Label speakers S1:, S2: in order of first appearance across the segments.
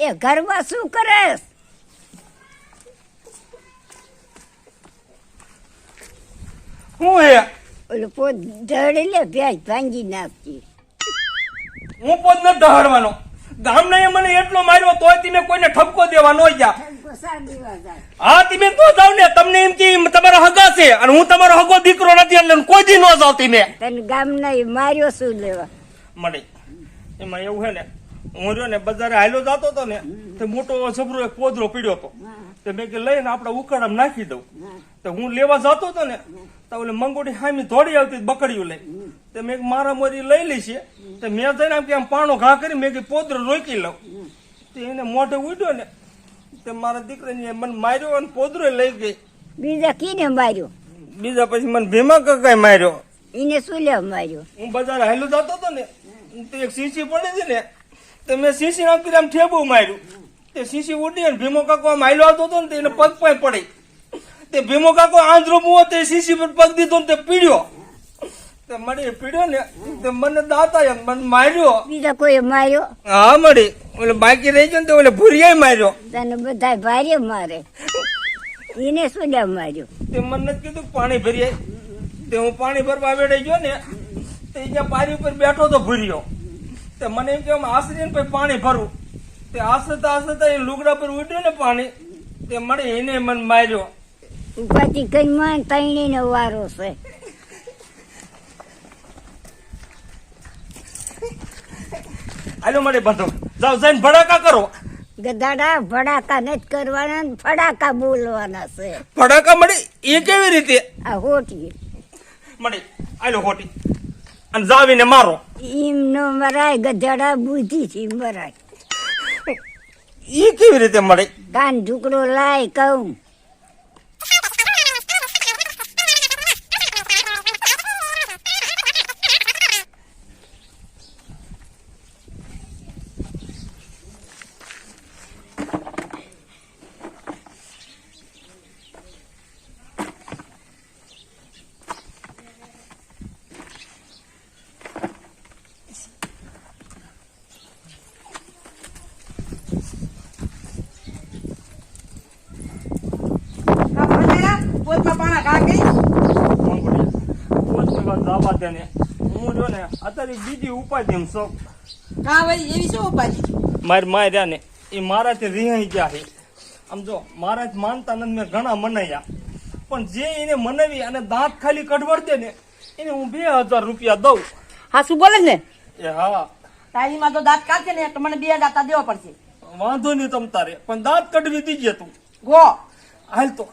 S1: એ ઘરમાં શું કરે
S2: હું હે
S1: ઓલું પોત ઢળી લે ભેજ ભાંગી નાખતી
S2: હું પોત ન ડહાડવાનો ગામના એ મને એટલો માર્યો તોય તમે કોઈને ઠપકો દેવા ન ગયા. હા તમે તો જાવ ને તમને એમ કે તમારા હગા છે અને હું તમારો હગો દીકરો નથી એટલે કોઈ દી ન જાવ તમે.
S1: તને ગામના માર્યો શું લેવા?
S2: મળે. એમાં એવું છે ને હું રહ્યો ને બજારે હાલ્યો જતો હતો ને તે મોટો જબરો એક પોદરો પીડ્યો હતો. તે મેં કે લઈને આપણે ઉકાળામાં નાખી દઉં. તો હું લેવા જતો હતો ને તો ઓલે મંગોડી હામી ધોડી આવતી બકડીયું લઈ. તે મેં મારા મોરી લઈ લઈ છે. તો મેં જઈને આમ કે આમ પાણો ઘા કરી મેં કે પોદરો રોકી લઉં. તે એને મોઢે ઉડ્યો ને તે મારા દીકરાને મને માર્યો અને પોદરો લઈ ગઈ.
S1: બીજા કીને માર્યો?
S2: બીજા પછી મને ભીમા કકાઈ માર્યો.
S1: એને શું લેવા માર્યો?
S2: હું બજાર હાલ્યો જતો હતો ને તે એક સીસી પડી છે ને તે મેં શીશી નામ આમ ઠેબુ માર્યું. તે શીશી ઉડી અને ભીમો કાકો આમ હાલ્યો આવતો હતો ને તેને પગ પાય પડી. તે ભીમો કાકો આંધળો મુવો તે શીશી પર પગ દીધો ને તે પીડ્યો. તે મળી પીડ્યો ને તે મને દાતા એમ મને માર્યો.
S1: બીજા કોઈ માર્યો?
S2: હા મળી. ઓલે બાકી રહી ગયો ને તે ઓલે ભૂરિયા માર્યો.
S1: તને બધા ભારે મારે. એને શું લેવા માર્યો?
S2: તે મને જ કીધું પાણી ભરી તે હું પાણી ભરવા વેડે ગયો ને તે અહીંયા પારી ઉપર બેઠો તો ભર્યો. તે મને એમ કે આશરીને પછી પાણી ભરું તે આશરતા આશરતા એ લુગડા પર ઉડ્યું ને પાણી તે મને એને મને માર્યો.
S1: ઉપાથી કઈ માં તૈણી નો વારો છે.
S2: આલો મને બંધો જાઓ જઈને ભડાકા કરો.
S1: ગધાડા ભડાકા નથી કરવાના ને ફડાકા બોલવાના છે.
S2: ફડાકા મળી એ કેવી રીતે?
S1: આ હોટી.
S2: મળી આલો ખોટી અને જાવીને મારો.
S1: એમ નો મરાય ગધાડા બુદ્ધિ થી મરાય.
S2: ઈ કેવી રીતે મળે
S1: કાન ઢુકડો લાય કહું.
S2: હું જો ને અત્યારે બીજી ઉપાધિ એમ શોખ.
S3: કા ભાઈ એવી શું ઉપાધિ?
S2: મારી માય ને એ મારાથી રિહાઈ ગયા છે. આમ જો મારા માનતા નથી મેં ઘણા મનાયા. પણ જે એને મનાવી અને દાંત ખાલી કઢવડ દે ને એને હું બે હજાર રૂપિયા દઉં.
S3: હા શું બોલે ને
S2: એ હા.
S3: તારીમાં તો દાંત કાઢશે ને તો મને બે દાંતા દેવા પડશે.
S2: વાંધો નહીં તમ તારે પણ દાંત કઢવી દીજે તું.
S3: ગો.
S2: હાલ તો.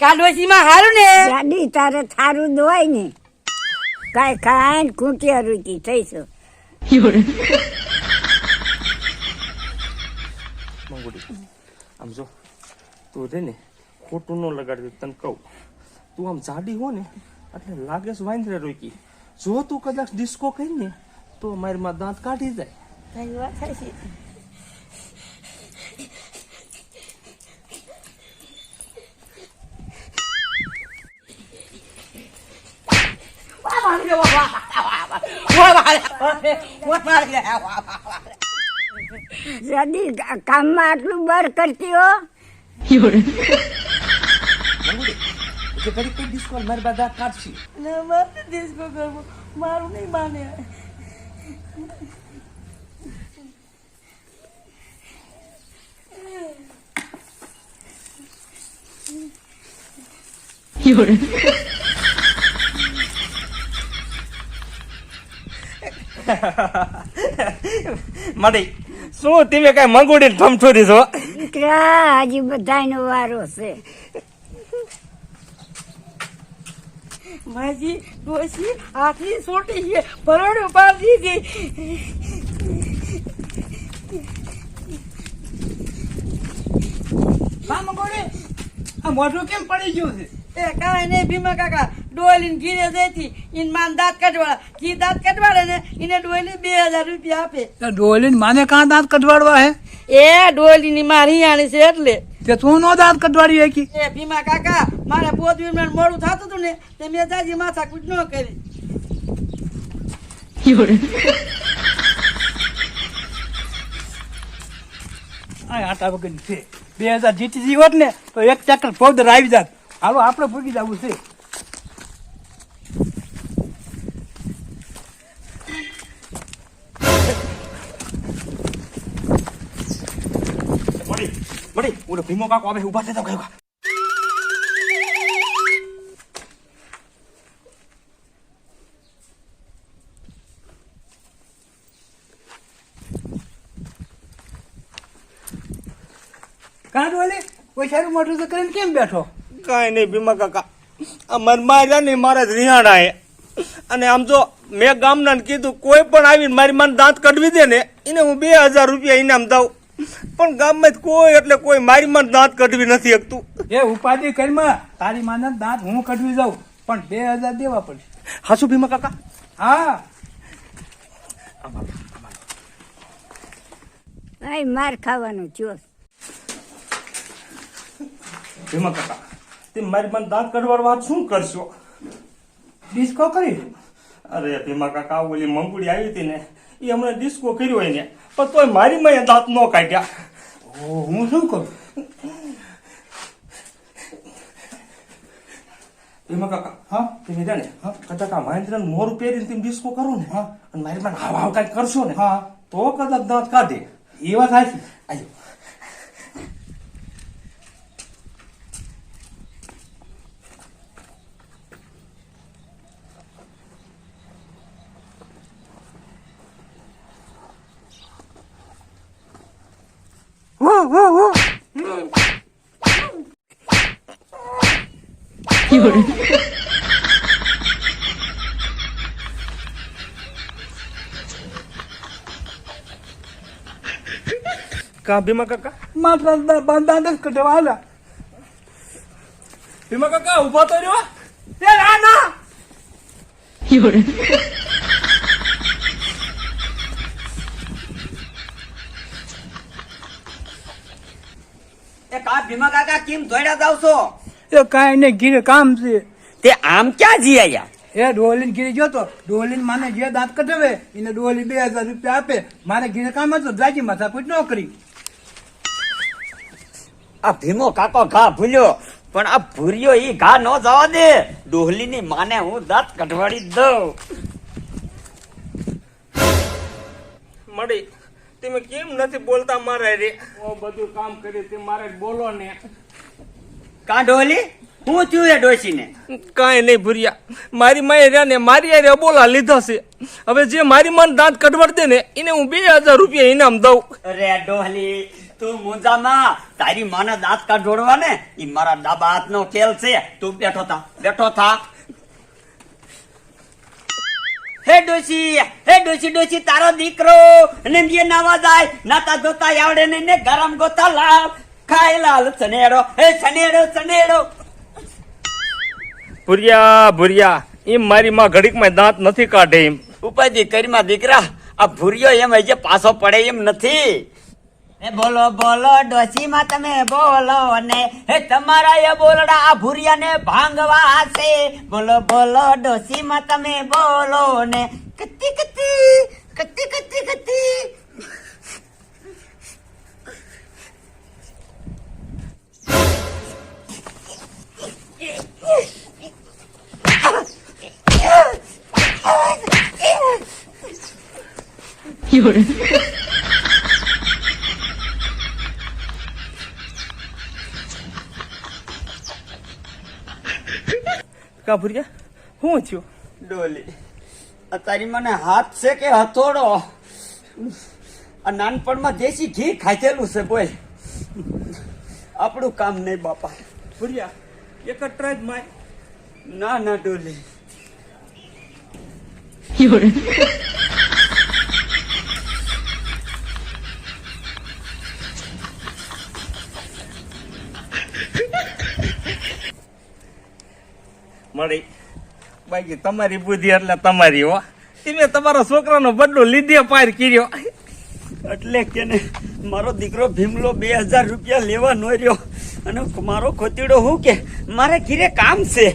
S3: કાઢોશીમાં હારું ને.
S1: ગાડી તારે થારું દોય ને. કાંઈ ખાય ને રૂચી થઈશું.
S2: મંગુડી આમ જો તું રે ને ખોટું ન લગાડતી તને કહું. તું આમ જાડી હો ને એટલે લાગે છે વાંદરે રોકી. જો તું કદાચ ડિસ્કો કરી ને તો મારી માં દાંત કાઢી જાય.
S3: 我我我我我我
S1: રડી કામમાં આટલું બર કરતી હો
S2: કે કરી કોઈ ડિસ્કો મારી બધા કાઢશી
S3: ના મારે ડિસ્કો કરવો મારું નહીં માને You're
S2: માડી શું તમે કઈ મંગુડી ઠમઠોરી છો?
S1: દીકરા હજી બધાયનો વારો છે.
S3: માજી ડોસી આટલી સોટી છે. પરોડું પાર દીધી
S4: મામગોડે મંગોડે આ મોઢું કેમ પડી ગયું છે?
S3: એ કાંઈ નહીં ભીમા કાકા. ડોયલીને ઘીરે જઈથી ઈન માન દાંત કઢવાડા. ઘી દાંત કટવાડે ને એને ડોયલી બે હજાર રૂપિયા આપે.
S4: તો ડોલીને માને કાં દાંત કટવાડવા હે?
S3: એ ડોયલીની મારી આણી છે એટલે.
S4: તે તું નો દાંત કઢવાડી શકી
S3: એ ભીમા કાકા મારે પોતવી મને મોડું થતું હતું ને તે મેં જાજી માથા કુટ ન કરી.
S4: આ આટા વગર છે. બે હજાર જીતી જીવત ને તો એક ચક્કર પૌદર આવી જાત. હાલો આપણે ભૂગી જવું છે.
S2: મળી ઓલો ભીમો કાકો આવે ઊભા થતા ગયો
S4: કાં ડોલી પૈસાનું મોટું તો કરીને કેમ બેઠો?
S2: કાંઈ નહીં ભીમા કાકા. આ મનમાં ને મારા જ રિહાણા એ અને આમ જો મેં ગામના ને કીધું કોઈ પણ આવીને મારી માન દાંત કઢવી દે ને એને હું બે હજાર રૂપિયા ઇનામ દઉં. પણ ગામમાં જ કોઈ એટલે કોઈ મારી માં દાંત કઢવી નથી શકતું.
S4: એ ઉપાધિ કરીમાં તારી માના દાંત હું કઢવી જાઉં પણ બે હજાર દેવા પડશે.
S2: હાસુ ભીમા કાકા?
S4: હા.
S1: ભાઈ માર ખાવાનું ચોસ
S2: ભીમા કાકા તે મારી માન દાંત કઢવાડવા શું કરશો?
S4: ડિસ્કો કરી
S2: અરે ભીમા કાકા ઓલી મંગુડી આવી હતી ને એ હમણાં ડિસ્કો કર્યો એને પણ તોય મારી મેં દાંત ન કાઢ્યા.
S4: હું શું કરું
S2: ભીમા કાકા
S4: હા
S2: તમે જાણે
S4: હા.
S2: કદાચ આ મહેન્દ્ર મોર પહેરીને તમે ડિસ્કો કરો ને
S4: હા.
S2: અને મારી માન હાવ હાવ કાંઈક કરશો ને
S4: હા
S2: તો કદાચ દાંત કાઢે
S4: એ વાત છે
S2: આયો કા ભીમા કાકા
S4: માત્ર દાંત જ કઢવા આવ્યા
S2: ભીમા કાકા ઊભા તો રહ્યો
S4: એ ના ના
S3: એ કા ભીમા કાકા કેમ ધોડ્યા જાવ છો?
S4: એ કાંઈ નહીં ઘીરે કામ છે.
S3: તે આમ ક્યાં જી આયા?
S4: એ ડોલીને ઘીરે ગયો તો ડોલીને માને જે દાંત કઢાવે એને ડોલી બે હજાર રૂપિયા આપે. મારે ઘીરે કામ હતું જાજી માથાકૂટ ન કરી.
S5: આ ભીમો કાકો ઘા ભૂલ્યો પણ આ ભૂરિયો ઈ ઘા ન જવા દે. ડોહલીની માને હું દાંત કઢવાડી દઉં.
S2: મળી. તમે કેમ નથી બોલતા મારા રે? ઓ બધું કામ કરી તે મારે બોલો ને.
S5: કા ડોહલી હું થયું એ ડોશીને.
S2: કાંઈ નહીં ભૂરિયા. મારી માએ રહ્યા ને મારી હારે બોલા લીધા છે. હવે જે મારી મન દાંત કઢવાડ દે ને એને હું બે હજાર રૂપિયા ઇનામ દઉં.
S5: અરે ડોહલી તું મુંજામાં તારી માને દાંત કાઢોડવા ને એ મારા ડાબા હાથનો ખેલ છે. તું બેઠો થા બેઠો થા. હે ડોશી હે ડોશી ડોશી તારો દીકરો. નંદીએ નાવા જાય નાતા ધોતા આવડે ને ને ગરમ ગોતા લાલ. ખાય લાલ સનેડો હે સનેડો સનેડો
S2: ભુરિયા ભુરિયા એમ મારી માં ઘડીકમાં દાંત નથી કાઢે એમ
S5: ઉપાધિ કરીમાં દીકરા આ ભૂરિયો એમ હજી પાછો પડે એમ નથી. બોલો બોલો, ડોશીમાં તમે બોલો ને. હે તમારા એ બોલડા આ ભૂરિયાને ભાંગવા છે. બોલો બોલો, ડોશીમાં તમે બોલો ને. કત્તી કત્તી કત્તી કત્તી કત્તી
S2: કા ભૂરિયા શું થયું
S5: ડોલી આ તારી મને હાથ છે કે હથોડો? આ નાનપણમાં દેશી ઘી ખાધેલું છે બોલ. આપણું કામ નહીં બાપા.
S2: ભુરિયા એક જ ટ્રાય માય
S5: ના ના ડોલી.
S2: મળી. બાકી તમારી બુદ્ધિ એટલે તમારી હો. તમે તમારા છોકરાનો બદલો લીધે પાર કર્યો.
S5: એટલે કે ને મારો દીકરો ભીમલો બે હજાર રૂપિયા લેવા નો રહ્યો. અને મારો ખોતીડો હું કે મારે ઘીરે કામ છે.